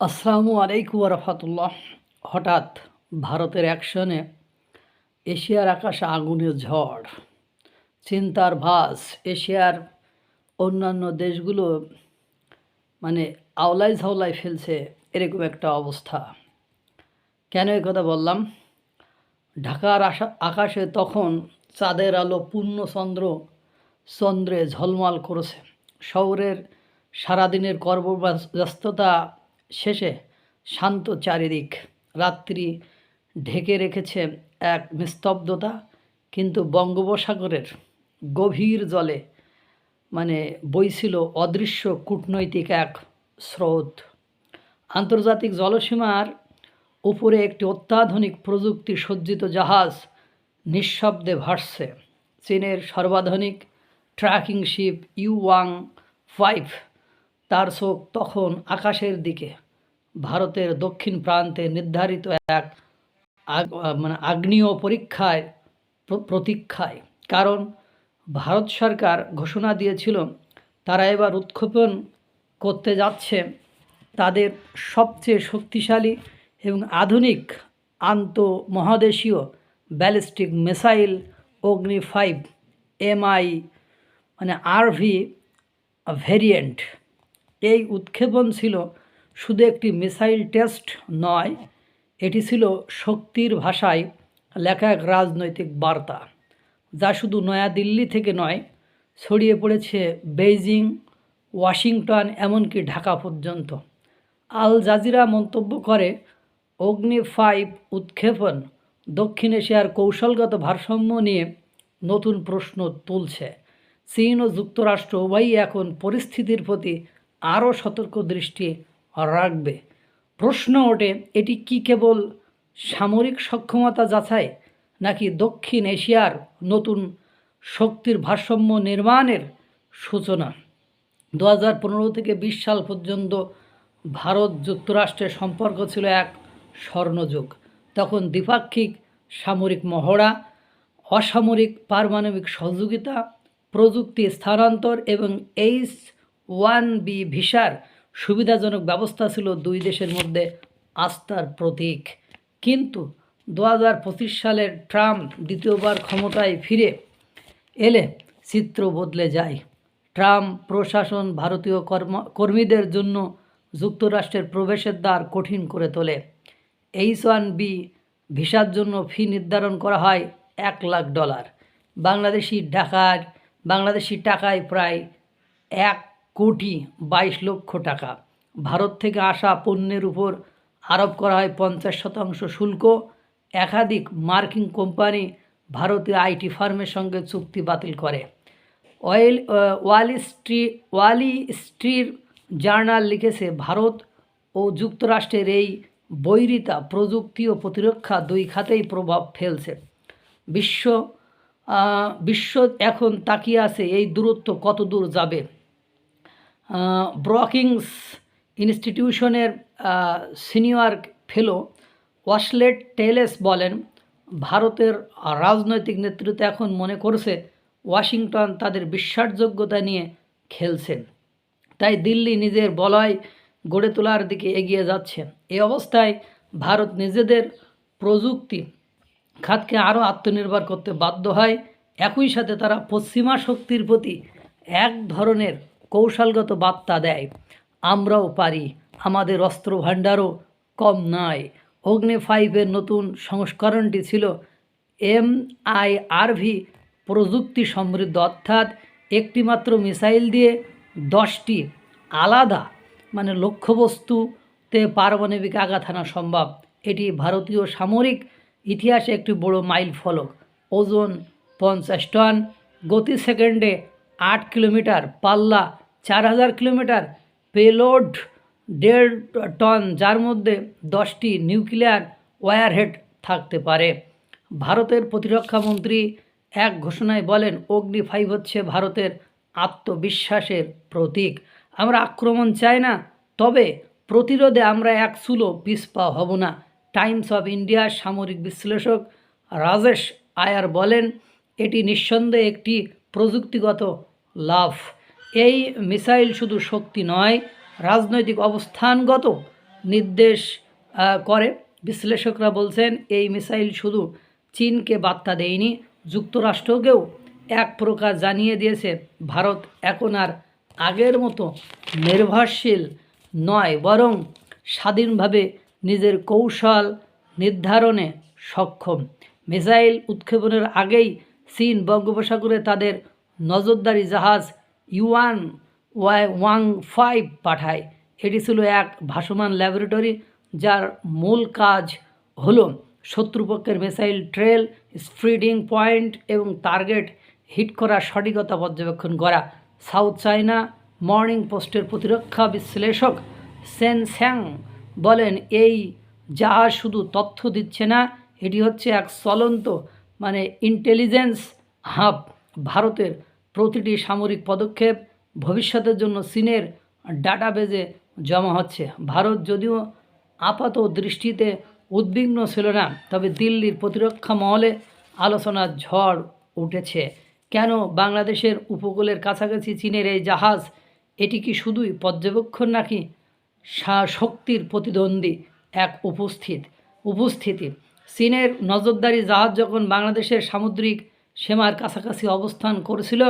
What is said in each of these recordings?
আসসালামু আলাইকুম রহমতুল্লাহ। হঠাৎ ভারতের অ্যাকশনে এশিয়ার আকাশে আগুনের ঝড়। চিন্তার ভাস, এশিয়ার অন্যান্য দেশগুলো মানে আওলাই ঝাওলাই ফেলছে, এরকম একটা অবস্থা। কেন এই কথা বললাম? ঢাকার আশা, আকাশে তখন চাঁদের আলো পূর্ণচন্দ্র চন্দ্রে ঝলমল করেছে। শহরের সারাদিনের কর্মব্যস্ততা শেষে শান্ত চারিদিক। রাত্রি ঢেকে রেখেছে এক নিস্তব্ধতা, কিন্তু বঙ্গোপসাগরের গভীর জলে মানে বইছিল অদৃশ্য কূটনৈতিক এক স্রোত। আন্তর্জাতিক জলসীমার উপরে একটি অত্যাধুনিক প্রযুক্তি সজ্জিত জাহাজ নিঃশব্দে ভাসছে। চীনের সর্বাধুনিক tracking ship Yuan Wang five তার চোখ তখন আকাশের দিকে ভারতের দক্ষিণ প্রান্তে নির্ধারিত এক মানে আগ্নেয় পরীক্ষায় প্রতীক্ষায়। কারণ ভারত সরকার ঘোষণা দিয়েছিল, তারা এবার উৎক্ষেপণ করতে যাচ্ছে। তাদের সবচেয়ে শক্তিশালী এবং আধুনিক আন্তঃমহাদেশীয় ballistic missile Agni five MI মানে আরভি ভেরিয়েন্ট। এই উৎক্ষেপণ ছিল শুধু একটি মিসাইল টেস্ট নয়, এটি ছিল শক্তির ভাষায় লেখা এক রাজনৈতিক বার্তা, যা শুধু নয়াদিল্লি থেকে নয়, ছড়িয়ে পড়েছে বেইজিং, ওয়াশিংটন, এমনকি ঢাকা পর্যন্ত। আল জাজিরা মন্তব্য করে, অগ্নি ফাইভ উৎক্ষেপণ দক্ষিণ এশিয়ার কৌশলগত ভারসাম্য নিয়ে নতুন প্রশ্ন তুলছে। চীন ও যুক্তরাষ্ট্র উভয়ই এখন পরিস্থিতির প্রতি আরও সতর্ক দৃষ্টি রাখবে। প্রশ্ন ওঠে, এটি কি কেবল সামরিক সক্ষমতা যাচাই, নাকি দক্ষিণ এশিয়ার নতুন শক্তির ভারসাম্য নির্মাণের সূচনা? দু হাজার পনেরো থেকে বিশ সাল পর্যন্ত ভারত যুক্তরাষ্ট্রের সম্পর্ক ছিল এক স্বর্ণযুগ। তখন দ্বিপাক্ষিক সামরিক মহড়া, অসামরিক পারমাণবিক সহযোগিতা, প্রযুক্তি স্থানান্তর এবং এইচ ওয়ান বি ভিসার সুবিধাজনক ব্যবস্থা ছিল দুই দেশের মধ্যে আস্থার প্রতীক। কিন্তু দু হাজার পঁচিশ সালের ট্রাম্প দ্বিতীয়বার ক্ষমতায় ফিরে এলে চিত্র বদলে যায়। ট্রাম্প প্রশাসন ভারতীয় কর্ম, কর্মীদের জন্য যুক্তরাষ্ট্রের প্রবেশের দ্বার কঠিন করে তোলে। এইচ ওয়ান বি ভিসার জন্য ফি নির্ধারণ করা হয় এক লাখ ডলার। বাংলাদেশি ঢাকার, বাংলাদেশি টাকায় প্রায় এক কোটি বাইশ লক্ষ টাকা। ভারত থেকে আসা পণ্যের উপর আরোপ করা হয় পঞ্চাশ শতাংশ শুল্ক। একাধিক মার্কিন কোম্পানি ভারতীয় আইটি ফার্মের সঙ্গে চুক্তি বাতিল করে। অয়েল ওয়ালি স্ট্রি, ওয়ালি স্ট্রির জার্নাল লিখেছে, ভারত ও যুক্তরাষ্ট্রের এই বৈরিতা প্রযুক্তি ও প্রতিরক্ষা দুই খাতেই প্রভাব ফেলছে। বিশ্ব বিশ্ব এখন তাকিয়ে আছে এই দূরত্ব কত দূর যাবে? ব্রকিংস ইনস্টিটিউশনের সিনিয়র ফেলো ওয়াশলেট টেলেস বলেন, ভারতের রাজনৈতিক নেতৃত্ব এখন মনে করছে ওয়াশিংটন তাদের বিশ্বাসযোগ্যতা নিয়ে খেলছেন। তাই দিল্লি নিজের বলয় গড়ে তোলার দিকে এগিয়ে যাচ্ছে। এ অবস্থায় ভারত নিজেদের প্রযুক্তি খাতকে আরও আত্মনির্ভর করতে বাধ্য হয়। একই সাথে তারা পশ্চিমা শক্তির প্রতি এক ধরনের কৌশলগত বার্তা দেয়। আমরাও পারি, আমাদের অস্ত্র ভাণ্ডারও কম নয়। অগ্নি ফাইভের নতুন সংস্করণটি ছিল এম আই আরভি প্রযুক্তি সমৃদ্ধ, অর্থাৎ একটিমাত্র মিসাইল দিয়ে দশটি আলাদা মানে লক্ষ্যবস্তুতে পারমাণবিক আঘাত হানা সম্ভব। এটি ভারতীয় সামরিক ইতিহাসে একটি বড় মাইল ফলক। ওজন পঞ্চাশ টন, গতি সেকেন্ডে আট কিলোমিটার, পাল্লা চার হাজার কিলোমিটার পেলোড দেড় টন, যার মধ্যে দশটি নিউক্লিয়ার ওয়ারহেড থাকতে পারে। ভারতের প্রতিরক্ষা মন্ত্রী এক ঘোষণায় বলেন, অগ্নি ফাইভ হচ্ছে ভারতের আত্মবিশ্বাসের প্রতীক। আমরা আক্রমণ চাই না, তবে প্রতিরোধে আমরা এক চুলো পিছপা হব না। টাইমস অফ ইন্ডিয়ার সামরিক বিশ্লেষক রাজেশ আয়ার বলেন, এটি নিঃসন্দেহে একটি প্রযুক্তিগত লাভ। এই মিসাইল শুধু শক্তি নয়, রাজনৈতিক অবস্থানগত নির্দেশ করে। বিশ্লেষকরা বলছেন, এই মিসাইল শুধু চীনকে বার্তা দেয়নি, যুক্তরাষ্ট্রকেও এক প্রকার জানিয়ে দিয়েছে। ভারত এখন আর আগের মতো নির্ভরশীল নয়, বরং স্বাধীনভাবে নিজের কৌশল নির্ধারণে সক্ষম। মিসাইল উৎক্ষেপণের আগেই চীন বঙ্গোপসাগরে তাদের নজরদারি জাহাজ ইউয়ান ওয়াই ওয়াং ফাইভ পাঠায়। এটি ছিল এক ভাসমান ল্যাবরেটরি যার মূল কাজ হল শত্রুপক্ষের মিসাইল ট্রেল, স্প্রিডিং পয়েন্ট এবং টার্গেট হিট করার সঠিকতা পর্যবেক্ষণ করা। সাউথ চায়না মর্নিং পোস্টের প্রতিরক্ষা বিশ্লেষক সেন স্যাং বলেন, এই জাহাজ শুধু তথ্য দিচ্ছে না, এটি হচ্ছে এক চলন্ত মানে ইন্টেলিজেন্স হাব ভারতের প্রতিটি সামরিক পদক্ষেপ ভবিষ্যতের জন্য চীনের ডাটাবেজে জমা হচ্ছে। ভারত যদিও আপাত দৃষ্টিতে উদ্বিগ্ন ছিল না, তবে দিল্লির প্রতিরক্ষা মহলে আলোচনার ঝড় উঠেছে। কেন বাংলাদেশের উপকূলের কাছাকাছি চীনের এই জাহাজ? এটি কি শুধুই পর্যবেক্ষণ নাকি শক্তির প্রতিদ্বন্দ্বী এক উপস্থিত উপস্থিতি? চীনের নজরদারি জাহাজ যখন বাংলাদেশের সামুদ্রিক সীমার কাছাকাছি অবস্থান করেছিল,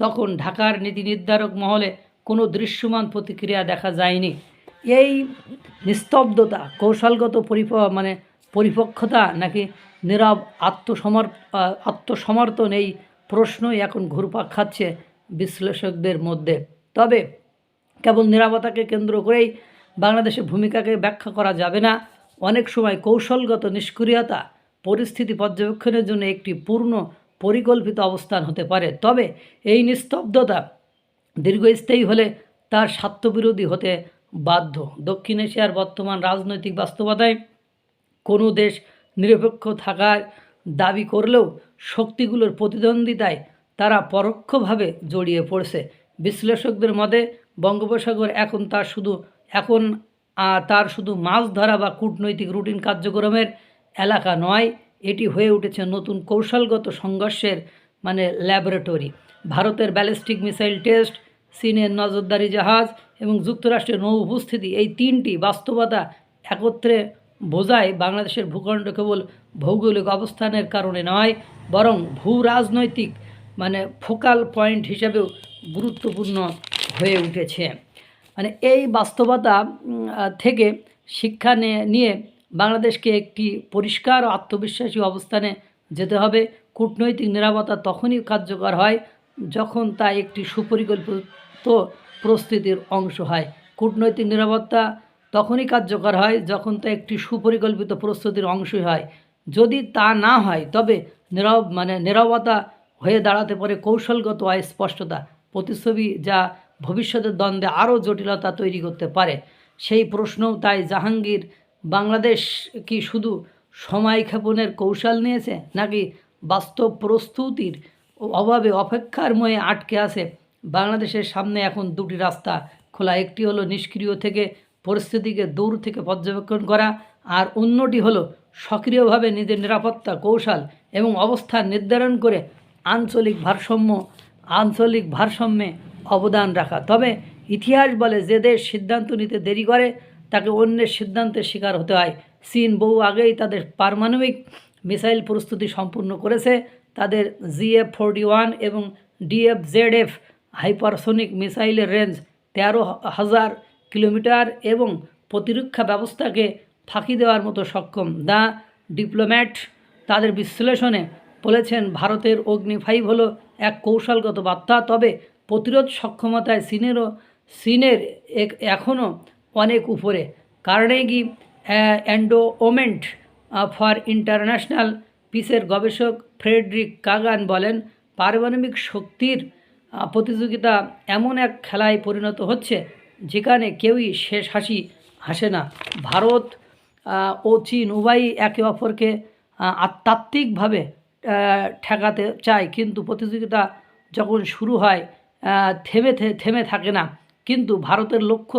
তখন ঢাকার নীতি নির্ধারক মহলে কোনো দৃশ্যমান প্রতিক্রিয়া দেখা যায়নি। এই নিস্তব্ধতা, কৌশলগত পরিপ মানে পরিপক্ষতা নাকি নীরব আত্মসমর আত্মসমর্থন এই প্রশ্নই এখন ঘুরপাক খাচ্ছে বিশ্লেষকদের মধ্যে। তবে কেবল নিরাপত্তাকে কেন্দ্র করেই বাংলাদেশের ভূমিকাকে ব্যাখ্যা করা যাবে না। অনেক সময় কৌশলগত নিষ্ক্রিয়তা, পরিস্থিতি পর্যবেক্ষণের জন্য একটি পূর্ণ পরিকল্পিত অবস্থান হতে পারে। তবে এই নিস্তব্ধতা দীর্ঘস্থায়ী হলে তার স্বার্থবিরোধী হতে বাধ্য। দক্ষিণ এশিয়ার বর্তমান রাজনৈতিক বাস্তবতায় কোনো দেশ নিরপেক্ষ থাকার দাবি করলেও শক্তিগুলোর প্রতিদ্বন্দ্বিতায় তারা পরোক্ষভাবে জড়িয়ে পড়ছে। বিশ্লেষকদের মতে, বঙ্গোপসাগর এখন তার শুধু, এখন তার শুধু মাছ ধরা বা কূটনৈতিক রুটিন কার্যক্রমের এলাকা নয় এটি হয়ে উঠেছে নতুন কৌশলগত সংঘর্ষের মানে ল্যাবরেটরি ভারতের ব্যালিস্টিক মিসাইল টেস্ট চীনের নজরদারি জাহাজ এবং যুক্তরাষ্ট্রের নৌ উপস্থিতি, এই তিনটি বাস্তবতা একত্রে বোঝায় বাংলাদেশের ভূখণ্ড কেবল ভৌগোলিক অবস্থানের কারণে নয়, বরং ভূ রাজনৈতিক মানে ফোকাল পয়েন্ট হিসেবেও গুরুত্বপূর্ণ হয়ে উঠেছে। মানে এই বাস্তবতা থেকে শিক্ষা নিয়ে বাংলাদেশকে একটি পরিষ্কার ও আত্মবিশ্বাসী অবস্থানে যেতে হবে। কূটনৈতিক নিরাপত্তা তখনই কার্যকর হয় যখন তা একটি সুপরিকল্পিত প্রস্তুতির অংশ হয়। কূটনৈতিক নিরাপত্তা তখনই কার্যকর হয় যখন তা একটি সুপরিকল্পিত প্রস্তুতির অংশই হয়। যদি তা না হয়, তবে নীরব মানে নীরবতা হয়ে দাঁড়াতে পারে কৌশলগত অস্পষ্টতা, প্রতিচ্ছবি যা ভবিষ্যতের দ্বন্দ্বে আরও জটিলতা তৈরি করতে পারে। সেই প্রশ্নও তাই জাহাঙ্গীর বাংলাদেশ কি শুধু সময় ক্ষেপণের কৌশল নিয়েছে, নাকি বাস্তব প্রস্তুতির অভাবে অপেক্ষার ময়ে আটকে আছে? বাংলাদেশের সামনে এখন দুটি রাস্তা খোলা, একটি হলো নিষ্ক্রিয় থেকে পরিস্থিতিকে দূর থেকে পর্যবেক্ষণ করা, আর অন্যটি হলো সক্রিয়ভাবে নিজের নিরাপত্তা কৌশল এবং অবস্থান নির্ধারণ করে আঞ্চলিক ভারসাম্য, আঞ্চলিক ভারসাম্যে অবদান রাখা। তবে ইতিহাস বলে যে দেশ সিদ্ধান্ত নিতে দেরি করে তাকে অন্যের সিদ্ধান্তের শিকার হতে হয়। চীন বহু আগেই তাদের পারমাণবিক মিসাইল প্রস্তুতি সম্পূর্ণ করেছে। তাদের জিএফ ফোরটি ওয়ান এবং ডিএফ জেড এফ হাইপারসোনিক মিসাইলের রেঞ্জ তেরো হাজার কিলোমিটার এবং প্রতিরক্ষা ব্যবস্থাকে ফাঁকি দেওয়ার মতো সক্ষম। দ্য ডিপ্লোম্যাট তাদের বিশ্লেষণে বলেছেন, ভারতের অগ্নি ফাইভ হলো এক কৌশলগত বার্তা, তবে প্রতিরোধ সক্ষমতায় চীনেরও, চীনের এখনও অনেক উপরে। কার্নেগি অ্যান্ডোওমেন্ট ফর ইন্টারন্যাশনাল পিসের গবেষক ফ্রেডরিক কাগান বলেন, পারমাণবিক শক্তির প্রতিযোগিতা এমন এক খেলায় পরিণত হচ্ছে, যেখানে কেউই শেষ হাসি হাসে না। ভারত ও চীন উভয়ই একে অপরকে আত্মাত্মিকভাবে ঠেকাতে চায়, কিন্তু প্রতিযোগিতা যখন শুরু হয় থেমে থেমে থাকে না। কিন্তু ভারতের লক্ষ্য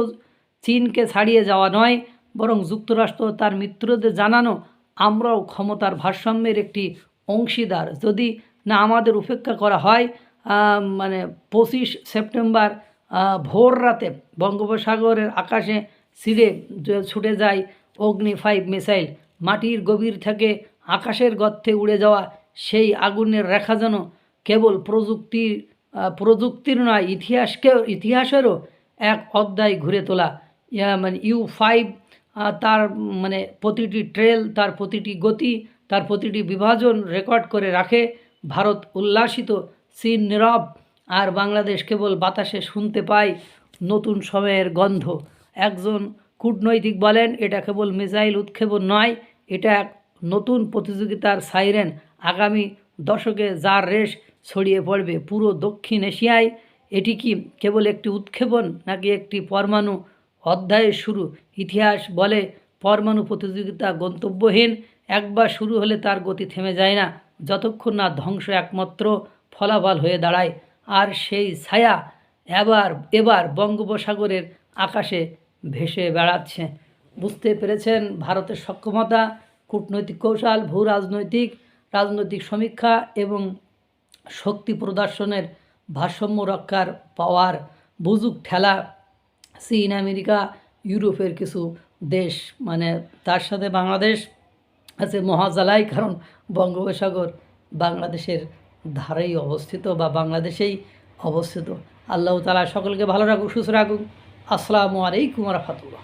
চীনকে ছাড়িয়ে যাওয়া নয়, বরং যুক্তরাষ্ট্র তার মিত্রদের জানানো আমরাও ক্ষমতার ভারসাম্যের একটি অংশীদার। যদি না আমাদের উপেক্ষা করা হয় মানে পঁচিশ সেপ্টেম্বর ভোর রাতে বঙ্গোপসাগরের আকাশে ছিঁড়ে ছুটে যায় অগ্নি ফাইভ মিসাইল, মাটির গভীর থেকে আকাশের গর্তে উড়ে যাওয়া সেই আগুনের রেখা যেন কেবল প্রযুক্তির প্রযুক্তির নয় ইতিহাসকে ইতিহাসেরও এক অধ্যায় ঘুরে তোলা। মানে ইউ ফাইভ তার মানে প্রতিটি ট্রেল, তার প্রতিটি গতি, তার প্রতিটি বিভাজন রেকর্ড করে রাখে। ভারত উল্লাসিত, চীন নীরব, আর বাংলাদেশ কেবল বাতাসে শুনতে পায় নতুন সময়ের গন্ধ। একজন কূটনৈতিক বলেন, এটা কেবল মিসাইল উৎক্ষেপণ নয়, এটা এক নতুন প্রতিযোগিতার সাইরেন। আগামী দশকে যার রেশ ছড়িয়ে পড়বে পুরো দক্ষিণ এশিয়ায়, এটি কি কেবল একটি উৎক্ষেপণ নাকি একটি পরমাণু অধ্যায়ের শুরু। ইতিহাস বলে, পরমাণু প্রতিযোগিতা গন্তব্যহীন, একবার শুরু হলে তার গতি থেমে যায় না। যতক্ষণ না ধ্বংস একমাত্র ফলাফল হয়ে দাঁড়ায়, আর সেই ছায়া এবার এবার বঙ্গোপসাগরের আকাশে ভেসে বেড়াচ্ছে। বুঝতে পেরেছেন ভারতের সক্ষমতা? কূটনৈতিক কৌশল, ভূ রাজনৈতিক রাজনৈতিক সমীক্ষা এবং শক্তি প্রদর্শনের ভারসাম্য রক্ষার পাওয়ার বুজুক ঠেলা চীন, আমেরিকা, ইউরোপের কিছু দেশ মানে তার সাথে বাংলাদেশ আছে মহাজালাই কারণ বঙ্গোপসাগর বাংলাদেশের ধারেই অবস্থিত বা বাংলাদেশেই অবস্থিত। আল্লাহ তালা সকলকে ভালো রাখুক, সুস্থ রাখুক। আসসালামু আলাইকুম রহমতুল্লাহ।